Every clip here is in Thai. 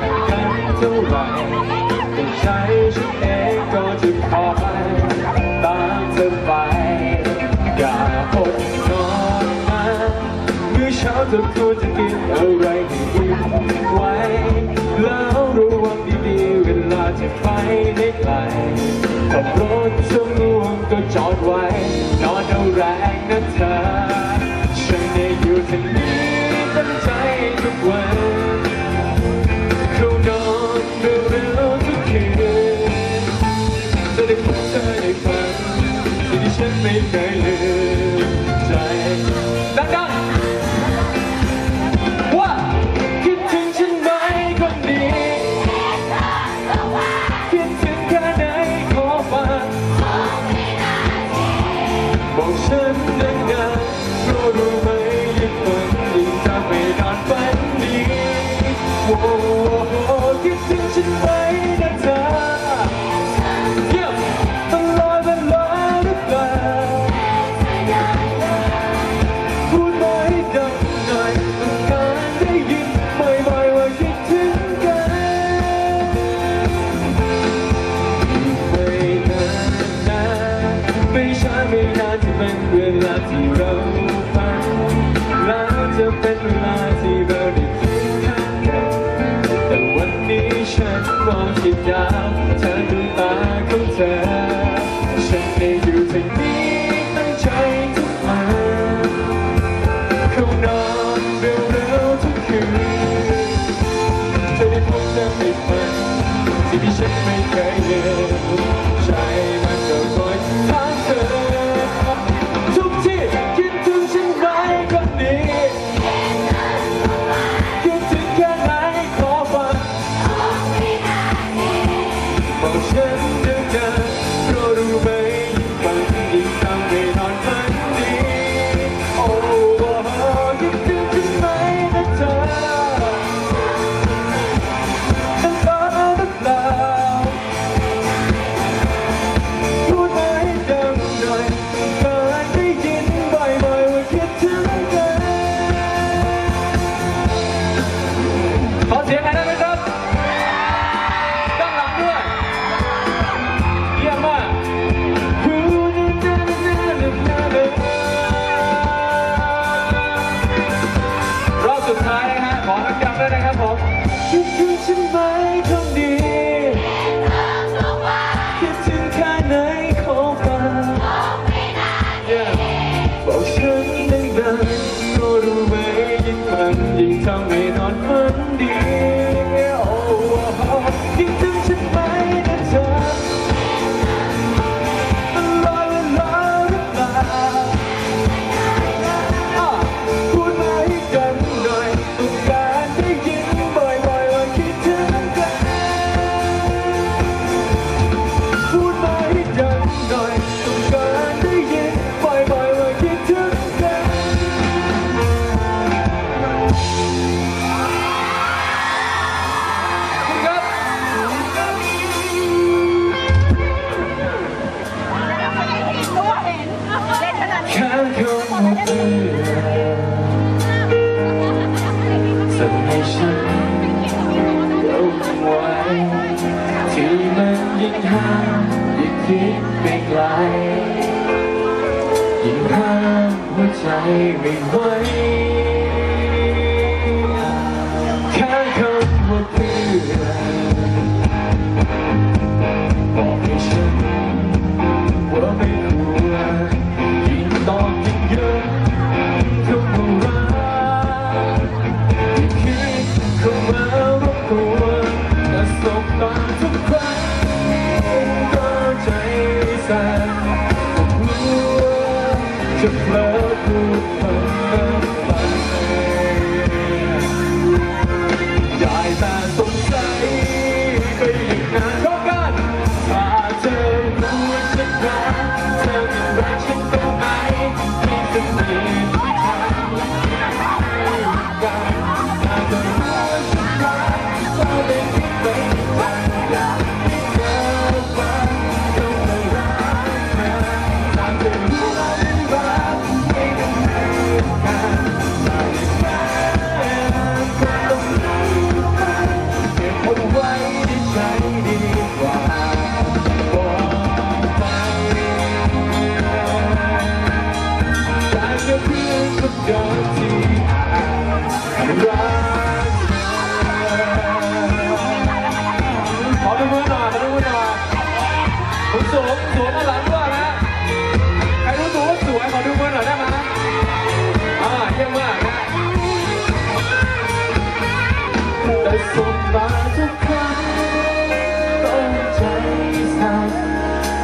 กันเท่าไหร่แต่ใจฉันเองก็จะคอยตามเไปอย่านอนเมื่อเช้าเธอควรจะกินอะไรให้อิ่มไว้ แล้วระวังดีๆเวลาที่ไปได้ไกลขับรถสมวงก็จะ to die. ฉันไป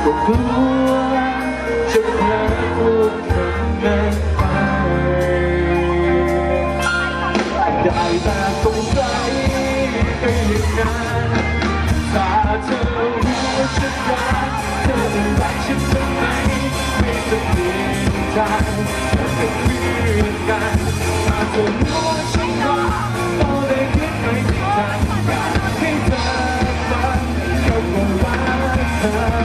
พูดคำนั้นไปได้แต่สงสัยก็อย่างนั้นถ้าเธอรู้ว่าฉันรักเธอจะรักฉันทำไมไม่ต้องเปลี่ยนใจเธอเป็นเพื่อนกันถ้าเธอรู้ว่าฉันรักต้องได้คิดไปที่ทางอยากให้เธอฟังก็ว่ารักเธอ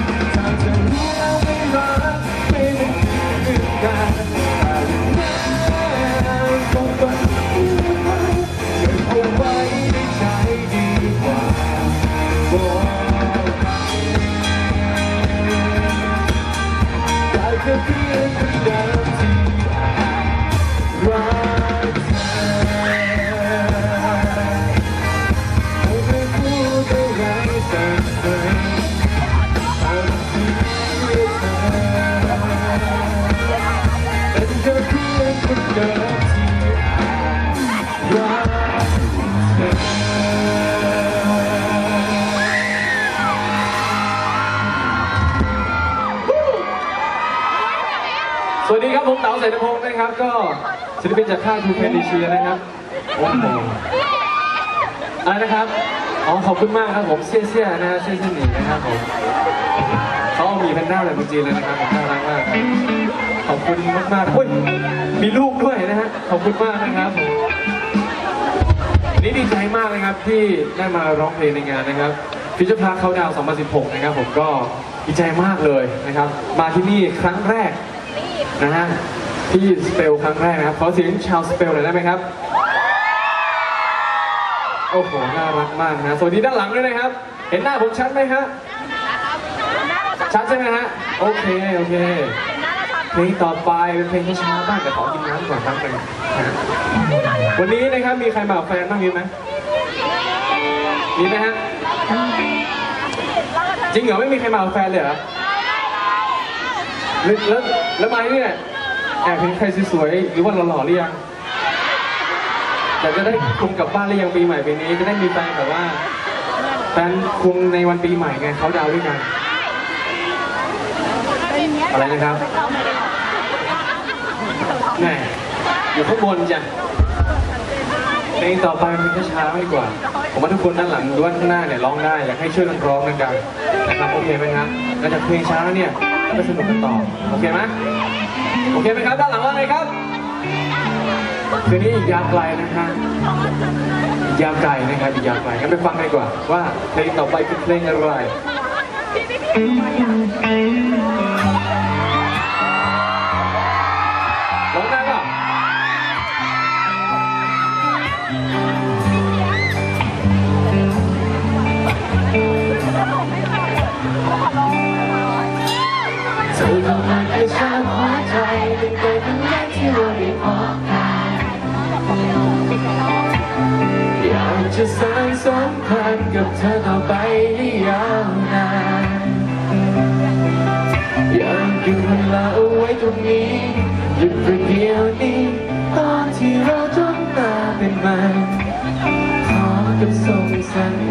บ นะครับ ก็ศิลปินจากค่ายทูเพนดิเชียนะครับโอ้โหอะไรนะครับอ๋อขอบคุณมากครับผมเซี่ยเซี่ยนะฮะเซี่ยเซี่ยหนีนะครับผมเขาเอาหมีแพนด้าแบบจีนเลยนะครับผมน่ารักมากขอบคุณมากมากๆอุ้ยมีลูกด้วยนะฮะขอบคุณมากนะครับผมนี่ดีใจมากนะครับที่ได้มาร้องเพลงในงานนะครับฟิชเชอร์พาร์คเขาดาวน์2016 นะครับผมก็ดีใจมากเลยนะครับ มาที่นี่ครั้งแรกนะฮะ ที่สเปลครั้งแรกนะครับ ขอเสียงชาวสเปลหน่อยได้ไหมครับ โอ้โห น่ารักมากนะ สวัสดีด้านหลังด้วยนะครับ เห็นหน้าผมชัดไหมฮะ ชัดใช่ไหมฮะ โอเค โอเค เพลงต่อไปเป็นเพลงช้าๆบ้างแต่ขอกินน้ำก่อนแป๊บนึงนะฮะวันนี้นะครับมีใครมากับแฟนบ้างมีไหมมีไหมฮะ จริงเหรอไม่มีใครมากับแฟนเลยเหรอแล้วแล้วแล้วมาที่เนี่ย แอบเห็นใครสวยๆหรือว่าหล่อๆหรือยังอยากจะได้คุมกลับบ้านหรือยังปีใหม่ปีนี้จะได้มีแฟนแบบว่าแฟนคุมในวันปีใหม่ไงเขาดาวด้วยกัน อะไรนะครับแหม่อยู่ข้างบนจ้ะเพลงต่อไปมันช้าไม่กว่า ผมว่าทุกคนด้านหลังหรือว่าข้างหน้าเนี่ยร้องได้อยากให้ช่วยกันร้องดังๆนะครับโอเคไหมครับแล้วจากเพลงช้าแล้วเนี่ยก็ไปสนุกกันต่อโอเคไหม โอเคไหมครับ ด้านหลังว่าไงครับคืนนี้อีกยาวไกลนะฮะอีกยาวไกลนะครับอีกยาวไกลงั้นไปฟังกันดีกว่า ว่าเพลงต่อไปคือเพลงอะไร จะสร้างสัมพันธ์กับเธอต่อไปได้ยาวนานอยากหยุดเวลาเอาไว้ตรงนี้หยุดประเดี๋ยวนี้ ตอนที่เราจ้องตาเป็นมันขอกับส่งสัญญา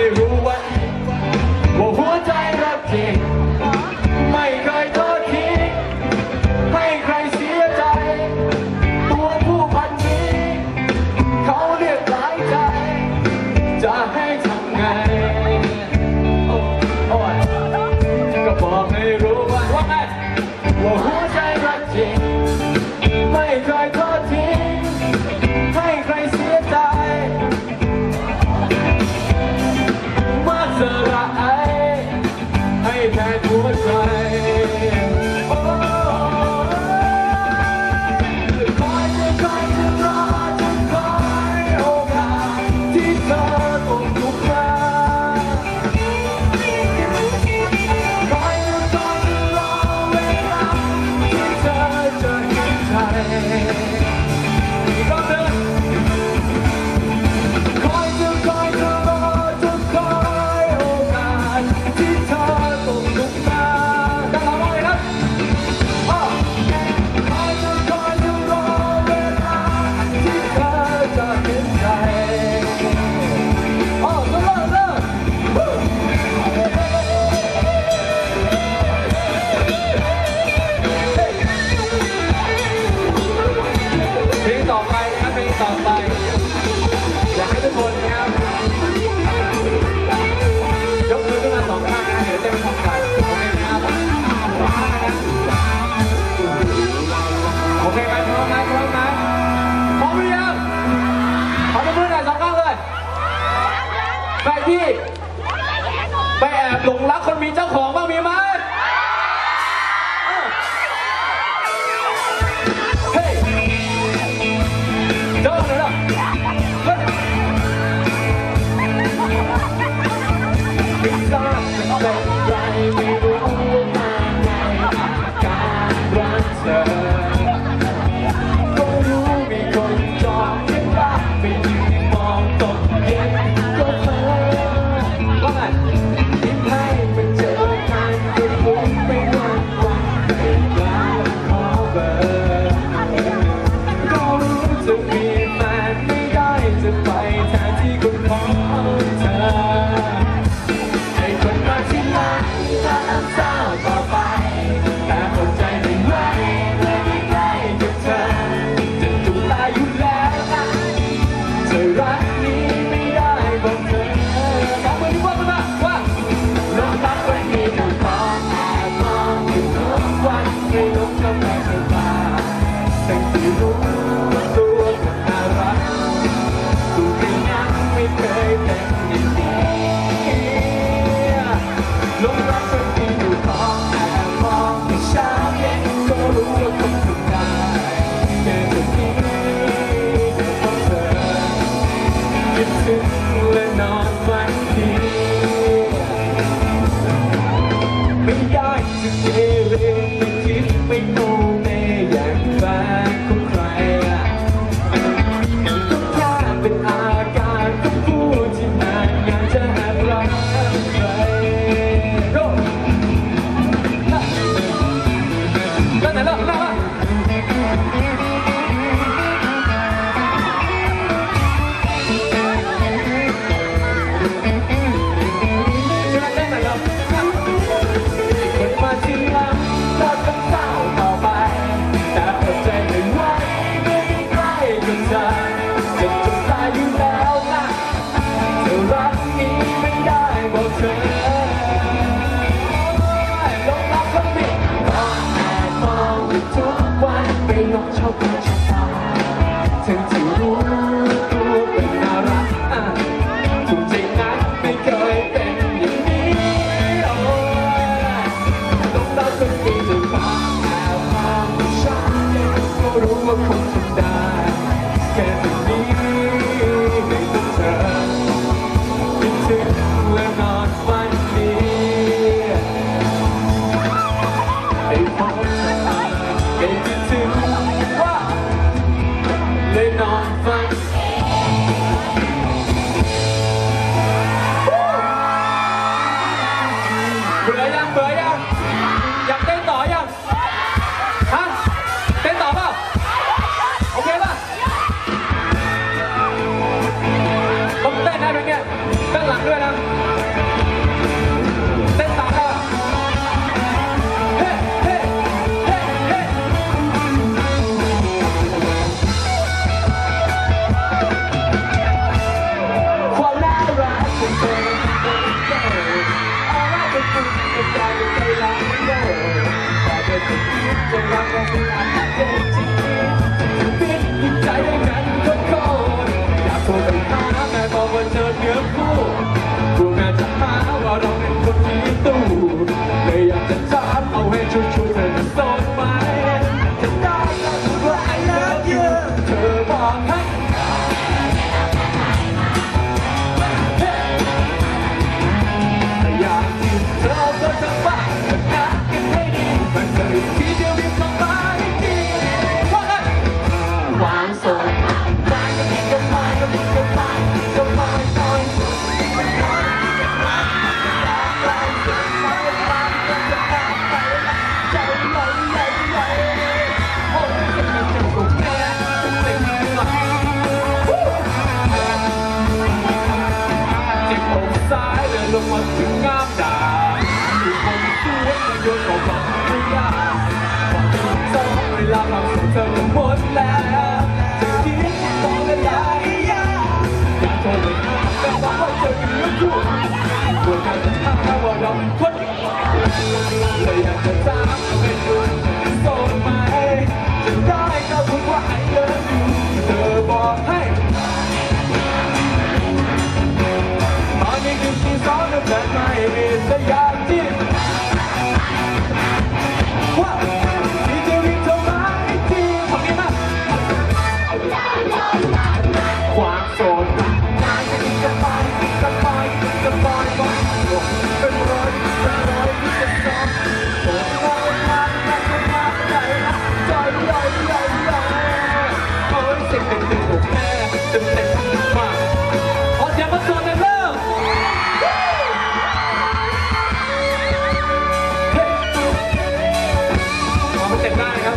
Hey, มันมีเจ้าของ Lord.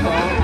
ต็